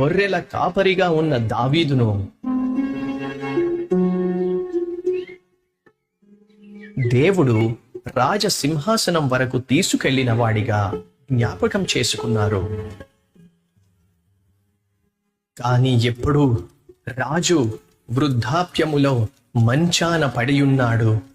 గొర్రెల కాపరిగా ఉన్న దావీదును దేవుడు రాజ సింహాసనం వరకు తీసుకెళ్ళిన వాడిగా జ్ఞాపకం చేసుకున్నారు. కానీ ఎప్పుడు రాజు వృద్ధాప్యములో మంచాన పడియున్నాడు.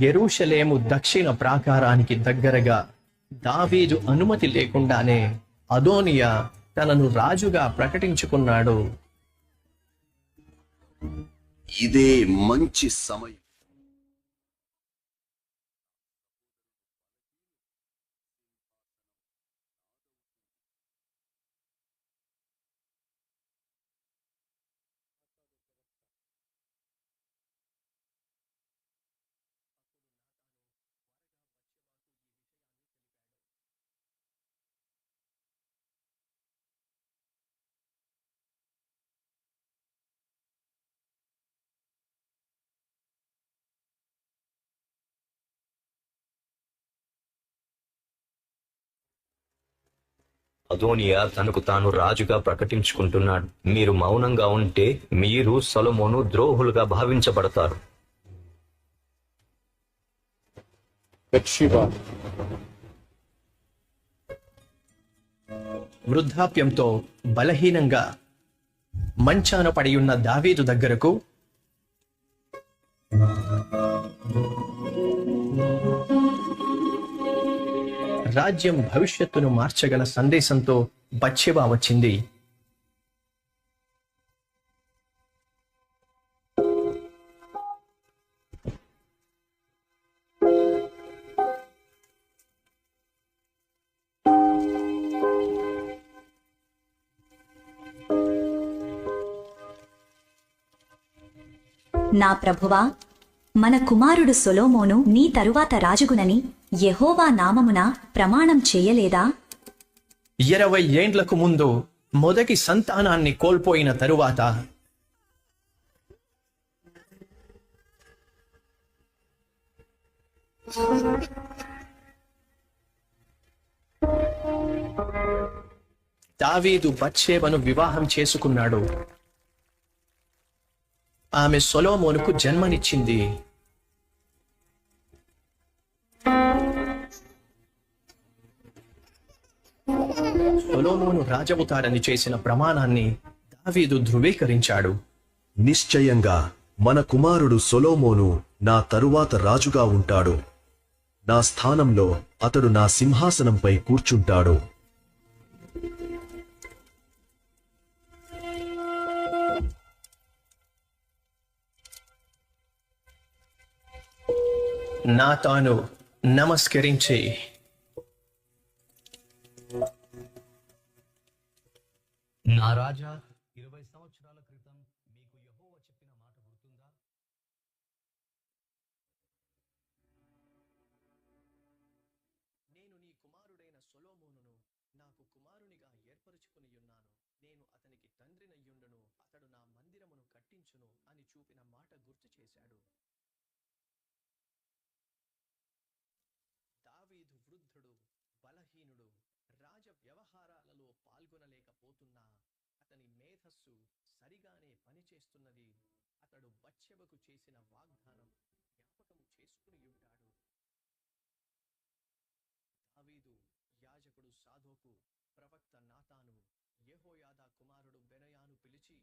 ఎరుషలేము దక్షిణ ప్రాకారానికి దగ్గరగా దావీదు అనుమతి లేకుండానే అదోనియా తనను రాజుగా ప్రకటించుకున్నాడు. ఇదే మంచి సమయం. అదోనియా తనకు తాను రాజుగా ప్రకటించుకుంటున్నాడు. మీరు మౌనంగా ఉంటే మీరు సొలొమోను ద్రోహులుగా భావించబడతారు. వృద్ధాప్యంతో బలహీనంగా మంచాన పడి ఉన్న దావీదు దగ్గరకు రాజ్యం భవిష్యత్తును మార్చగల సందేశంతో బచ్చెబా వచ్చింది. నా ప్రభువా మన కుమారుడు సొలోమోను నీ తరువాత రాజుగునని యహోవా నామమున ప్రమాణం చేయలేదా? ఇరవై ఏండ్లకు ముందు మొదటి సంతానాన్ని కోల్పోయిన తరువాత దావీదు బచ్చేవను వివాహం చేసుకున్నాడు. ఆమె సొలోమోనుకు జన్మనిచ్చింది. సొలోమోను రాజవుతాడని చేసిన ప్రమాణాన్ని దావీదు ధృవీకరించాడు. నిశ్చయంగా మన కుమారుడు సొలోమోను నా తరువాత రాజుగా ఉంటాడు. నా స్థానంలో అతడు నా సింహాసనంపై కూర్చుంటాడు. నా తాను నమస్కరించి నా రాజా ఇరవై సంవత్సరాల క్రితం మీకు యెహోవా చెప్పిన మాట గుర్తుందా? నేను నీ కుమారుడైన సొలోమోనును నాకు కుమారునిగా ఏర్పరచుకుని ఉన్నాను నేను అతనికి తండ్రినయ్యుండును. అతడు నా మందిరమును కట్టించును అని చూపిన మాట గుర్తు చేశాడు దావీదు వృద్ధుడు బలహీనుడు రాజ వ్యవహారాలలో పాల్గొనలేకపోతున్నా అతని మేధస్సు సరిగానే పనిచేస్తున్నది. అతడు బచ్చెబకు చేసిన వాగ్దానం జ్ఞాపకం చేసుకుని ఉంటాడు. దావీదు యాజకుడు సాధోకు ప్రవక్త నాతాను యెహోయాదా కుమారుడు బెనయాను పిలిచి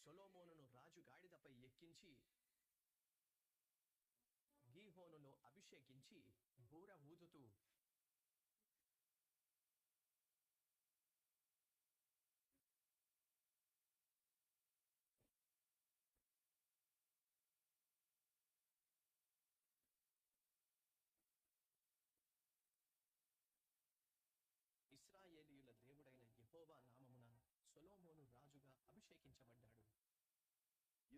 సొలోమోనును రాజు గాడిదపై ఎక్కించి గీహోనును అభిషేకించి బూర ఊదుతూ ఇస్రాయేలీయుల దేవుడైన యెహోవా నామమున సొలొమోను రాజుగా అభిషేకించబడ్డాడు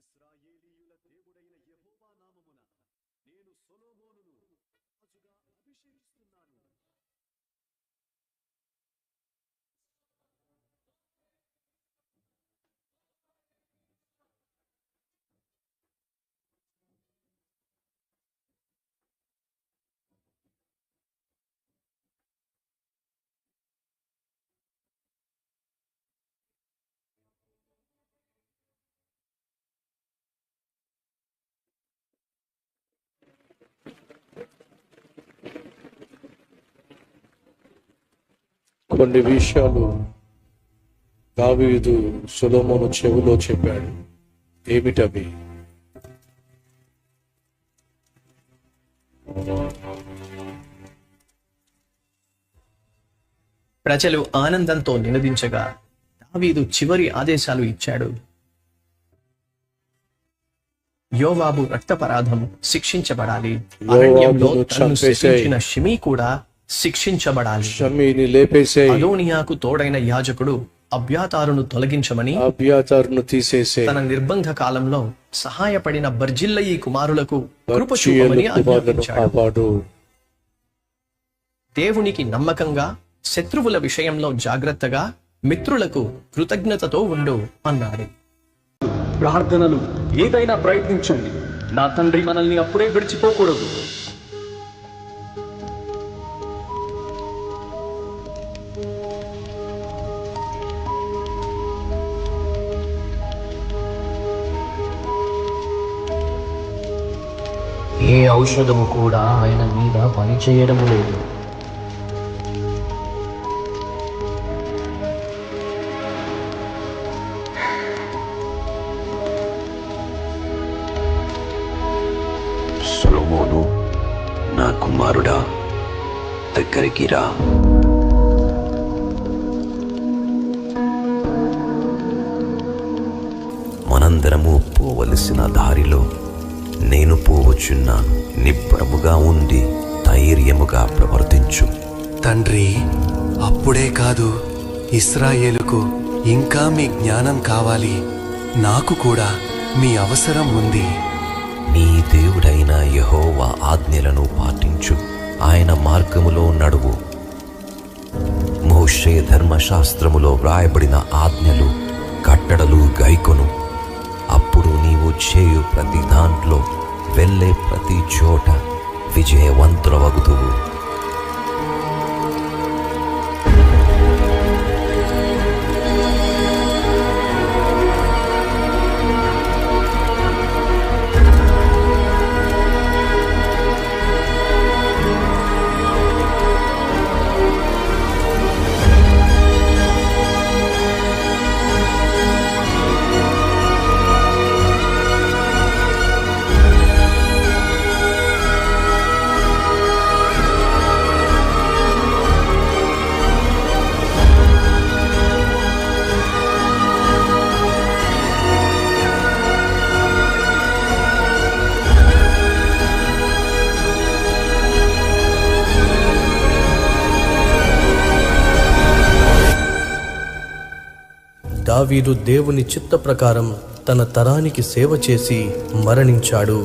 ఇస్రాయేలీయుల దేవుడైన యహోవా నామమున నేను సొలొమోనును రాజుగా అభిషేకిస్తున్నాను. కొన్ని విషయాలు దావీదు సొలొమోను చెవిలో చెప్పాడు. ఏమిటవి? ప్రజలు ఆనందంతో నినదించగా దావీదు చివరి ఆదేశాలు ఇచ్చాడు. యోవాబు రక్తపరాధం శిక్షించబడాలి. అరణ్యంలో తనను. శపించిన షిమీ కూడా శిక్షించబడాలి. షమీని లేపేసే అదోనియాకు తోడైన యాజకుడు అభ్యాతారును తొలగించమని అభ్యాతారును తీసేసే తన నిర్బంధ కాలంలో సహాయపడిన బర్జిల్లయి కుమారులకు కృప చూపమని కుమారులను ఆజ్ఞాపించాడు. కాపాడు. దేవునికి నమ్మకంగా శత్రువుల విషయంలో జాగ్రత్తగా మిత్రులకు కృతజ్ఞతతో ఉండు అన్నాడు. ప్రార్థనలు ఏదైనా ప్రయత్నించండి. నా తండ్రి మనల్ని అప్పుడే విడిచిపోకూడదు. ఏ ఔషధము కూడా ఆయన మీద పనిచేయడం లేదు. సొలొమోను నా కుమారుడా దగ్గరికి రా. మనందరము పోవలసిన దారిలో నేను పోవచున్నాను నిబ్బరముగా ఉండి ధైర్యముగా ప్రవర్తించు. తండ్రి అప్పుడే కాదు ఇస్రాయేలుకు ఇంకా మీ జ్ఞానం కావాలి. నాకు కూడా మీ అవసరం ఉంది. నీ దేవుడైన యెహోవా ఆజ్ఞలను పాటించు. ఆయన మార్గములో నడువు. మోషే ధర్మశాస్త్రములో వ్రాయబడిన ఆజ్ఞలు కట్టడలు గైకొను. అప్పుడు చేయు ప్రతి దాంట్లో వెళ్ళే ప్రతి చోట విజయవంతులవగుతువు దావీదు దేవుని చిత్త ప్రకారం తన తరానికి సేవ చేసి మరణించాడు.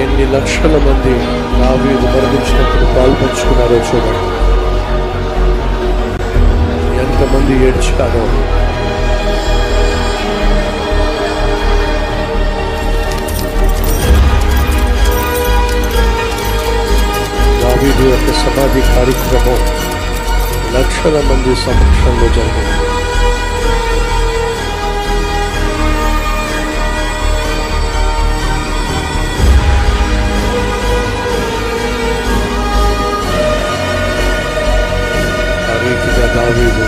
ఎన్ని లక్షల మంది దావీదు మరణించినప్పుడు పాల్పంచుకున్నారో చూడండి. ఎంతమంది ఏడ్చారో. దావీదు యొక్క సమాధి కార్యక్రమం లక్షల మంది సమక్షంలో జరిగింది ఆ రీతిగా దావీదు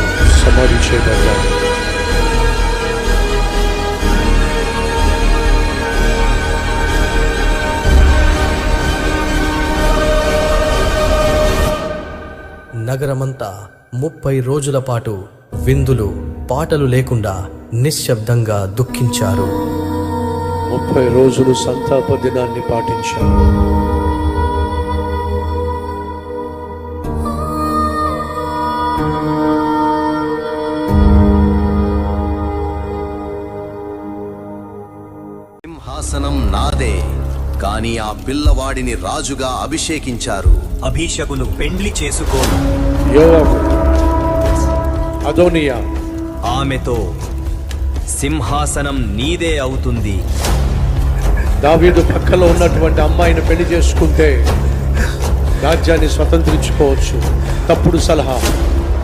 నగరమంతా ముప్పై రోజుల పాటు విందులు పాటలు లేకుండా నిశ్శబ్దంగా దుఃఖించారు. ముప్పై రోజులు సంతాప దినాన్ని పాటించారు. కాని ఆ పిల్లవాడిని రాజుగా అభిషేకించారు. అభిషకులు పెండ్లి చేసుకోను. యోవాబు అదోనియా. ఆమెతో సింహాసనం నీదే అవుతుంది. దావీదు పక్కలో ఉన్నటువంటి అమ్మాయిని పెళ్ళి చేసుకుంటే రాజ్యాన్ని స్వతంత్రించుకోవచ్చు. తప్పుడు సలహా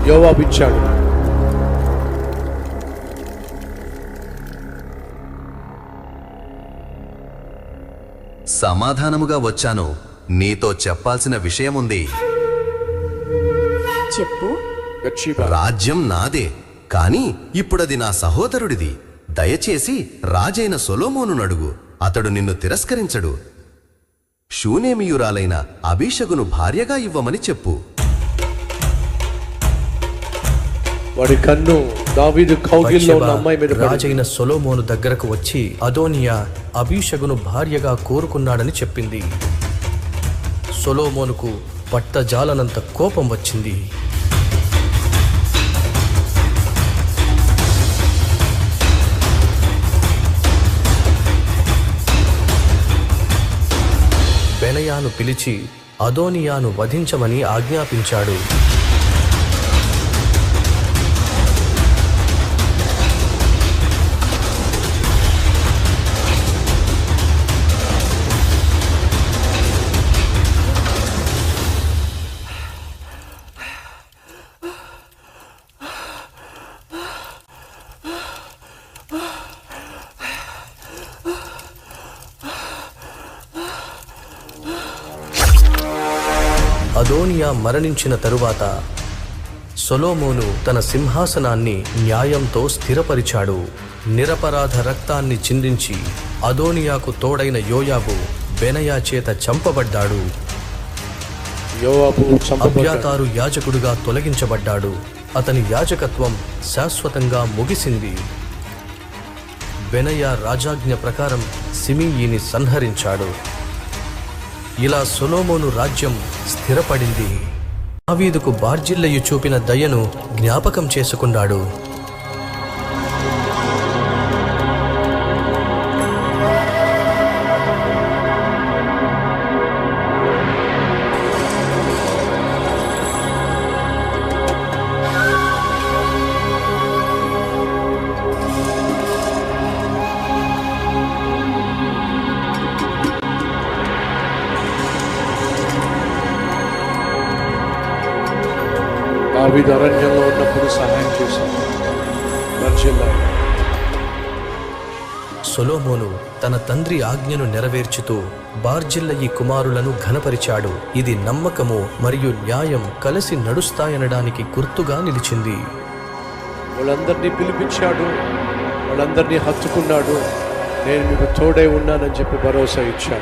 యోవాబు సమాధానముగా వచ్చాను. నీతో చెప్పాల్సిన విషయముంది. చెప్పు. రాజ్యం నాదే. కాని ఇప్పుడది నా సహోదరుడిది. దయచేసి రాజైన సొలోమోను నడుగు అతడు నిన్ను తిరస్కరించడు. శూనేమియురాలైన అభిషగును భార్యగా ఇవ్వమని చెప్పు. వాడి కన్ను దావీదు కౌగిల్లో ఉన్న అమ్మాయి మీద. రాజైన సొలోమోను దగ్గరకు వచ్చి అదోనియా అభిషగును భార్యగా కోరుకున్నాడని చెప్పింది. సొలోమోనుకు పట్టజాలనంత కోపం వచ్చింది. బెనయాను పిలిచి అదోనియాను వధించమని ఆజ్ఞాపించాడు. అదోనియా మరణించిన తరువాత సొలోమోను తన సింహాసనాన్ని న్యాయంతో స్థిరపరిచాడు. నిరపరాధ రక్తాన్ని చిందించి అదోనియాకు తోడైన యోయాబు బెనయా చేత చంపబడ్డాడు. అబ్యాతారు యాజకుడుగా తొలగించబడ్డాడు. అతని యాజకత్వం శాశ్వతంగా ముగిసింది. బెనయ రాజాజ్ఞ ప్రకారం సిమీయిని సంహరించాడు. ఇలా సొలోమోను రాజ్యం స్థిరపడింది. దావీదుకు బార్జిల్లయు చూపిన దయను జ్ఞాపకం చేసుకున్నాడు. దావీదు అరణ్యంలో ఉన్నప్పుడు సహాయం బర్జిల్లా సొలోమోను తన తండ్రి ఆజ్ఞను నెరవేర్చుతూ బార్జిల్లయి కుమారులను ఘనపరిచాడు. ఇది నమ్మకము మరియు న్యాయం కలిసి నడుస్తాయనడానికి గుర్తుగా నిలిచింది. వాళ్ళందరినీ పిలిపించాడు. వాళ్ళందరినీ హత్తుకున్నాడు. నేను మీకు తోడై ఉన్నానని చెప్పి భరోసా ఇచ్చాడు.